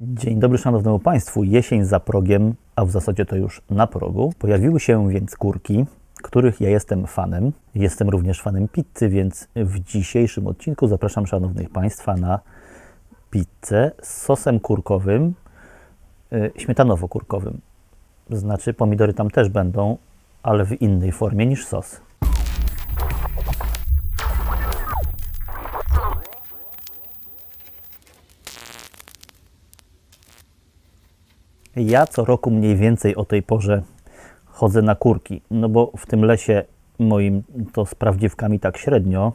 Dzień dobry Szanownemu Państwu. Jesień za progiem, a w zasadzie to już na progu. Pojawiły się więc kurki, których ja jestem fanem. Jestem również fanem pizzy, więc w dzisiejszym odcinku zapraszam Szanownych Państwa na pizzę z sosem kurkowym, y, śmietanowo-kurkowym. Znaczy pomidory tam też będą, ale w innej formie niż sos. Ja co roku mniej więcej o tej porze chodzę na kurki, no bo w tym lesie moim to z prawdziwkami tak średnio.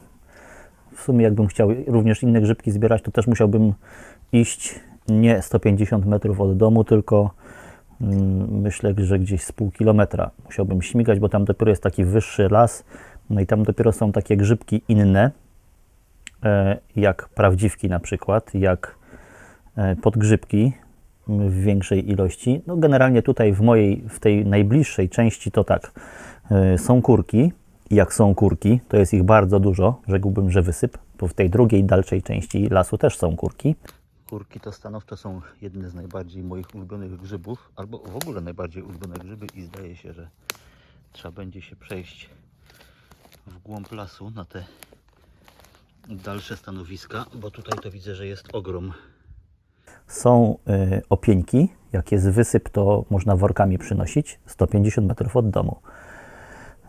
W sumie jakbym chciał również inne grzybki zbierać, to też musiałbym iść nie 150 metrów od domu, tylko mm, myślę, że gdzieś z pół kilometra musiałbym śmigać, bo tam dopiero jest taki wyższy las, no i tam dopiero są takie grzybki inne, e, jak prawdziwki na przykład, jak e, podgrzybki, w większej ilości. No generalnie tutaj w mojej, w tej najbliższej części to tak, y, są kurki. Jak są kurki, to jest ich bardzo dużo, rzekłbym, że wysyp, bo w tej drugiej, dalszej części lasu też są kurki. Kurki to stanowczo są jedne z najbardziej moich ulubionych grzybów, albo w ogóle najbardziej ulubione grzyby i zdaje się, że trzeba będzie się przejść w głąb lasu na te dalsze stanowiska, bo tutaj to widzę, że jest ogrom są y, opieńki. Jak jest wysyp, to można workami przynosić 150 metrów od domu.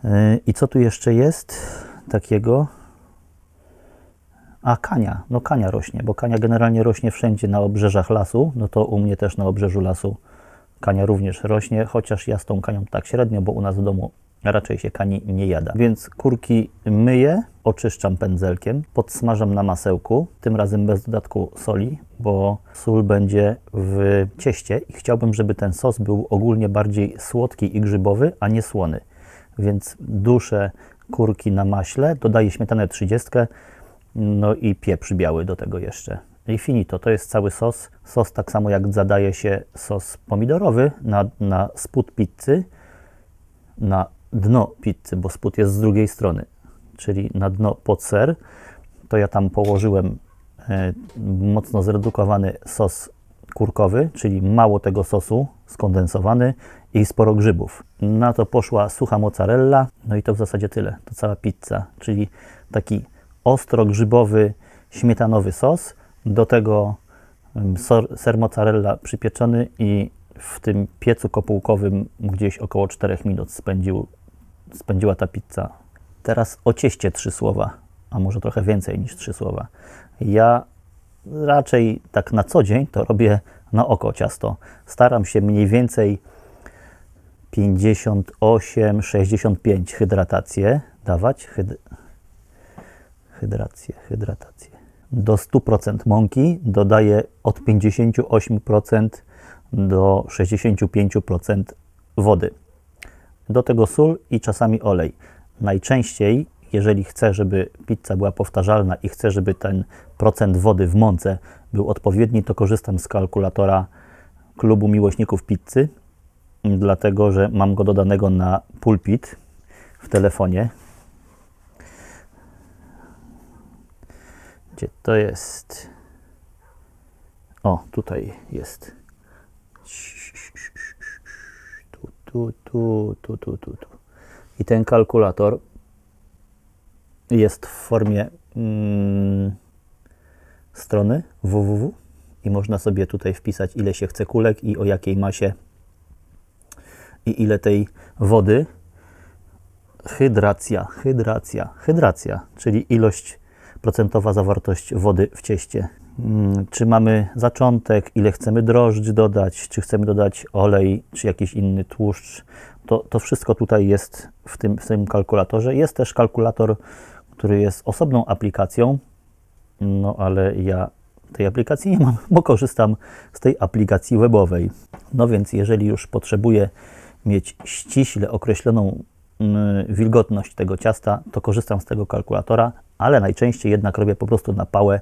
Y, I co tu jeszcze jest takiego? A kania, no kania rośnie, bo kania generalnie rośnie wszędzie na obrzeżach lasu. No to u mnie też na obrzeżu lasu kania również rośnie, chociaż ja z tą kanią tak średnio, bo u nas w domu raczej się kani nie jada. Więc kurki myję, oczyszczam pędzelkiem, podsmażam na masełku, tym razem bez dodatku soli, bo sól będzie w cieście i chciałbym, żeby ten sos był ogólnie bardziej słodki i grzybowy, a nie słony. Więc duszę kurki na maśle, dodaję śmietanę 30, no i pieprz biały do tego jeszcze. I finito, to jest cały sos. Sos tak samo jak zadaje się sos pomidorowy na, na spód pizzy, na dno pizzy, bo spód jest z drugiej strony, czyli na dno pod ser, to ja tam położyłem e, mocno zredukowany sos kurkowy, czyli mało tego sosu, skondensowany i sporo grzybów. Na to poszła sucha mozzarella, no i to w zasadzie tyle. To cała pizza, czyli taki ostro grzybowy, śmietanowy sos, do tego ser mozzarella przypieczony i w tym piecu kopułkowym gdzieś około 4 minut spędził, spędziła ta pizza. Teraz o cieście trzy słowa, a może trochę więcej niż trzy słowa. Ja raczej tak na co dzień to robię na oko ciasto. Staram się mniej więcej 58-65 hydratację dawać. Hyd... Hydrację, hydratację. Do 100% mąki dodaję od 58% do 65% wody. Do tego sól i czasami olej. Najczęściej, jeżeli chcę, żeby pizza była powtarzalna i chcę, żeby ten procent wody w mące był odpowiedni, to korzystam z kalkulatora klubu miłośników pizzy, dlatego że mam go dodanego na pulpit w telefonie. Gdzie to jest? O, tutaj jest. Tu, tu, tu, tu, tu, tu. I ten kalkulator jest w formie mm, strony www i można sobie tutaj wpisać ile się chce kulek i o jakiej masie i ile tej wody. Hydracja, hydracja, hydracja, czyli ilość procentowa zawartość wody w cieście. Mm, Czy mamy zaczątek, ile chcemy drożdż dodać, czy chcemy dodać olej, czy jakiś inny tłuszcz. To, to wszystko tutaj jest w tym, w tym kalkulatorze. Jest też kalkulator, który jest osobną aplikacją, no ale ja tej aplikacji nie mam, bo korzystam z tej aplikacji webowej. No więc jeżeli już potrzebuję mieć ściśle określoną mm, wilgotność tego ciasta, to korzystam z tego kalkulatora, ale najczęściej jednak robię po prostu na pałę.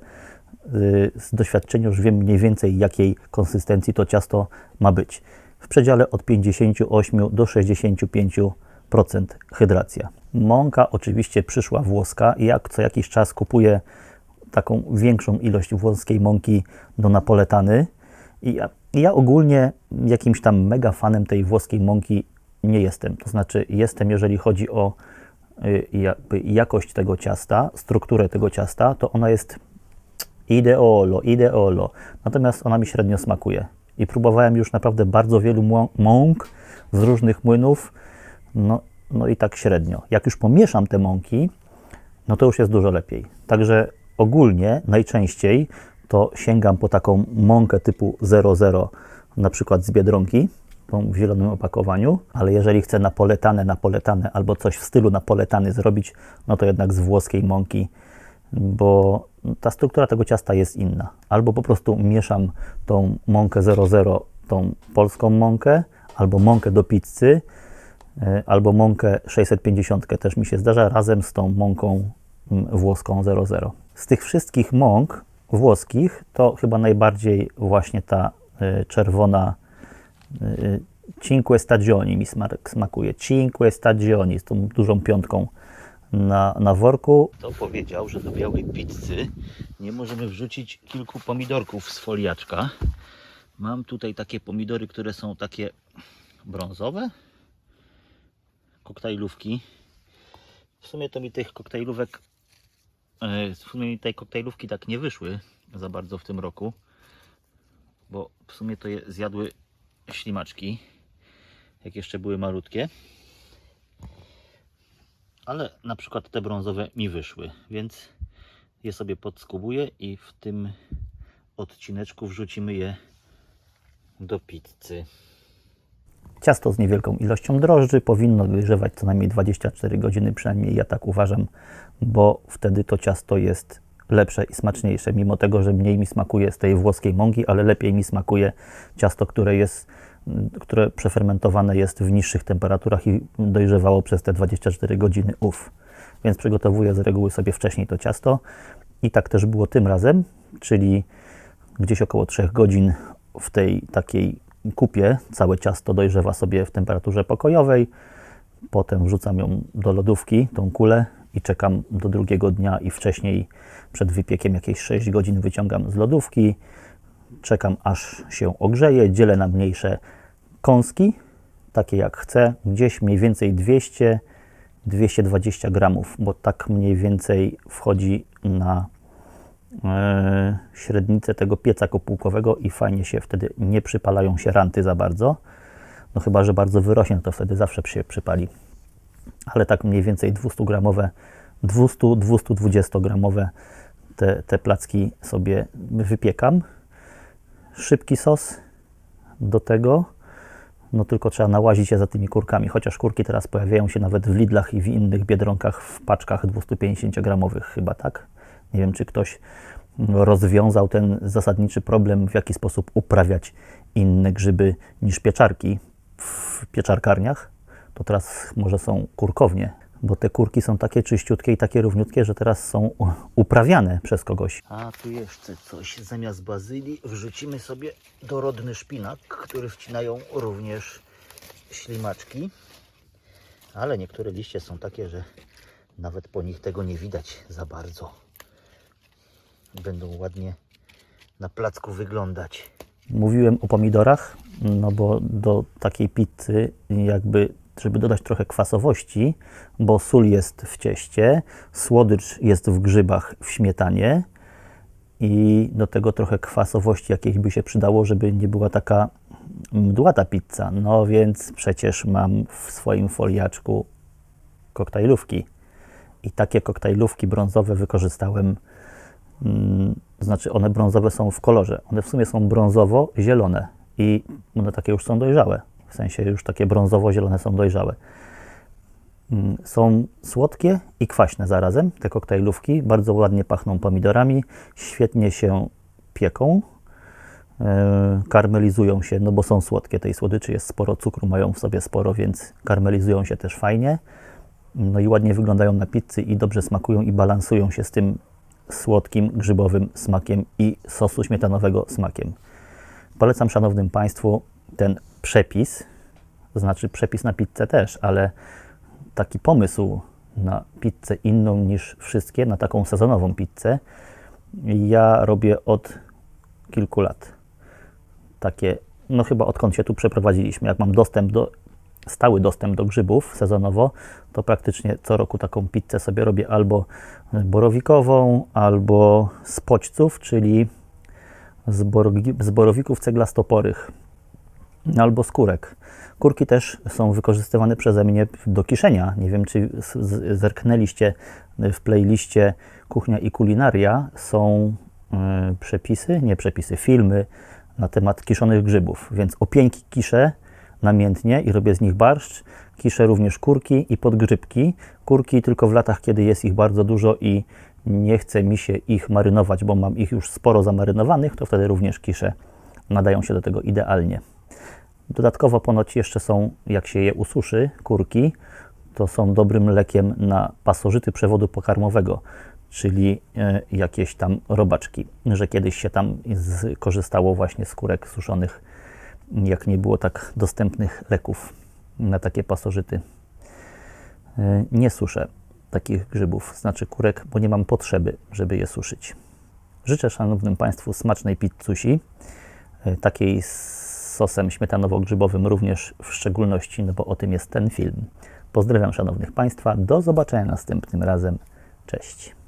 Y, Z doświadczenia już wiem mniej więcej jakiej konsystencji to ciasto ma być. W przedziale od 58 do 65% hydracja. Mąka oczywiście przyszła włoska jak co jakiś czas kupuję taką większą ilość włoskiej mąki do napoletany I ja, ja ogólnie jakimś tam mega fanem tej włoskiej mąki nie jestem. To znaczy jestem, jeżeli chodzi o y, jakość tego ciasta, strukturę tego ciasta, to ona jest ideolo, ideolo. Natomiast ona mi średnio smakuje. I próbowałem już naprawdę bardzo wielu mą- mąk z różnych młynów, no, no i tak średnio. Jak już pomieszam te mąki, no to już jest dużo lepiej. Także ogólnie najczęściej to sięgam po taką mąkę typu 00, na przykład z Biedronki, tą w zielonym opakowaniu, ale jeżeli chcę napoletane, napoletane albo coś w stylu napoletany zrobić, no to jednak z włoskiej mąki, bo ta struktura tego ciasta jest inna. Albo po prostu mieszam tą mąkę 00, tą polską mąkę, albo mąkę do pizzy, y, albo mąkę 650 też mi się zdarza razem z tą mąką mm, włoską 00. Z tych wszystkich mąk włoskich to chyba najbardziej właśnie ta y, czerwona y, Cinque Stagioni mi smak, smakuje. Cinque Stagioni z tą dużą piątką na, na worku. To powiedział, że do białej pizzy nie możemy wrzucić kilku pomidorków z foliaczka. Mam tutaj takie pomidory, które są takie brązowe. Koktajlówki. W sumie to mi tych koktajlówek e, w sumie mi tej koktajlówki tak nie wyszły za bardzo w tym roku, bo w sumie to je zjadły ślimaczki, jak jeszcze były malutkie. Ale na przykład te brązowe mi wyszły, więc je sobie podskubuję i w tym odcineczku wrzucimy je do pizzy. Ciasto z niewielką ilością drożdży powinno dojrzewać co najmniej 24 godziny, przynajmniej ja tak uważam, bo wtedy to ciasto jest lepsze i smaczniejsze, mimo tego, że mniej mi smakuje z tej włoskiej mąki, ale lepiej mi smakuje ciasto, które jest, które przefermentowane jest w niższych temperaturach i dojrzewało przez te 24 godziny ów. Więc przygotowuję z reguły sobie wcześniej to ciasto i tak też było tym razem, czyli gdzieś około 3 godzin w tej takiej kupie całe ciasto dojrzewa sobie w temperaturze pokojowej. Potem wrzucam ją do lodówki, tą kulę i czekam do drugiego dnia i wcześniej przed wypiekiem jakieś 6 godzin wyciągam z lodówki. Czekam aż się ogrzeje, dzielę na mniejsze kąski, takie jak chcę, gdzieś mniej więcej 200 220 gramów, bo tak mniej więcej wchodzi na e, średnicę tego pieca kopułkowego i fajnie się wtedy nie przypalają się ranty za bardzo. No chyba, że bardzo wyrośnie, to wtedy zawsze się przypali. Ale tak mniej więcej 200 gramowe, 200-220 gramowe te, te placki sobie wypiekam. Szybki sos do tego. No tylko trzeba nałazić się za tymi kurkami, chociaż kurki teraz pojawiają się nawet w Lidlach i w innych Biedronkach w paczkach 250 gramowych chyba, tak? Nie wiem, czy ktoś rozwiązał ten zasadniczy problem, w jaki sposób uprawiać inne grzyby niż pieczarki w pieczarkarniach. To teraz może są kurkownie, bo te kurki są takie czyściutkie i takie równiutkie, że teraz są uprawiane przez kogoś. A tu jeszcze coś. Zamiast bazylii wrzucimy sobie dorodny szpinak, który wcinają również ślimaczki. Ale niektóre liście są takie, że nawet po nich tego nie widać za bardzo. Będą ładnie na placku wyglądać. Mówiłem o pomidorach, no bo do takiej pizzy jakby, żeby dodać trochę kwasowości, bo sól jest w cieście, słodycz jest w grzybach w śmietanie i do tego trochę kwasowości jakiejś by się przydało, żeby nie była taka mdłata pizza. No więc przecież mam w swoim foliaczku koktajlówki. I takie koktajlówki brązowe wykorzystałem Mm, znaczy one brązowe są w kolorze. One w sumie są brązowo-zielone i one takie już są dojrzałe. W sensie już takie brązowo-zielone są dojrzałe. Mm, Są słodkie i kwaśne zarazem, te koktajlówki. Bardzo ładnie pachną pomidorami, świetnie się pieką, e, karmelizują się, no bo są słodkie. Tej słodyczy jest sporo, cukru mają w sobie sporo, więc karmelizują się też fajnie. No i ładnie wyglądają na pizzy i dobrze smakują i balansują się z tym słodkim, grzybowym smakiem i sosu śmietanowego smakiem. Polecam szanownym Państwu ten przepis, to znaczy przepis na pizzę też, ale taki pomysł na pizzę inną niż wszystkie, na taką sezonową pizzę, ja robię od kilku lat. takie, no chyba odkąd się tu przeprowadziliśmy, jak mam dostęp do, stały dostęp do grzybów sezonowo, to praktycznie co roku taką pizzę sobie robię albo borowikową, albo z poćców, czyli z, borogi- z borowików ceglastoporych, albo z kurek. Kurki też są wykorzystywane przeze mnie do kiszenia. Nie wiem, czy zerknęliście w playliście Kuchnia i Kulinaria. Są y, przepisy, nie przepisy, filmy na temat kiszonych grzybów. Więc opieńki kiszę namiętnie i robię z nich barszcz. Kiszę również kurki i podgrzybki. Kurki tylko w latach, kiedy jest ich bardzo dużo i nie chce mi się ich marynować, bo mam ich już sporo zamarynowanych, to wtedy również kisze nadają się do tego idealnie. Dodatkowo ponoć jeszcze są, jak się je ususzy, kurki, to są dobrym lekiem na pasożyty przewodu pokarmowego, czyli e, jakieś tam robaczki, że kiedyś się tam korzystało właśnie z kurek suszonych, jak nie było tak dostępnych leków na takie pasożyty. E, Nie suszę takich grzybów, znaczy kurek, bo nie mam potrzeby, żeby je suszyć. Życzę szanownym Państwu smacznej pizzusi, e, takiej z sosem śmietanowo-grzybowym również w szczególności, no bo o tym jest ten film. Pozdrawiam szanownych Państwa, do zobaczenia następnym razem. Cześć.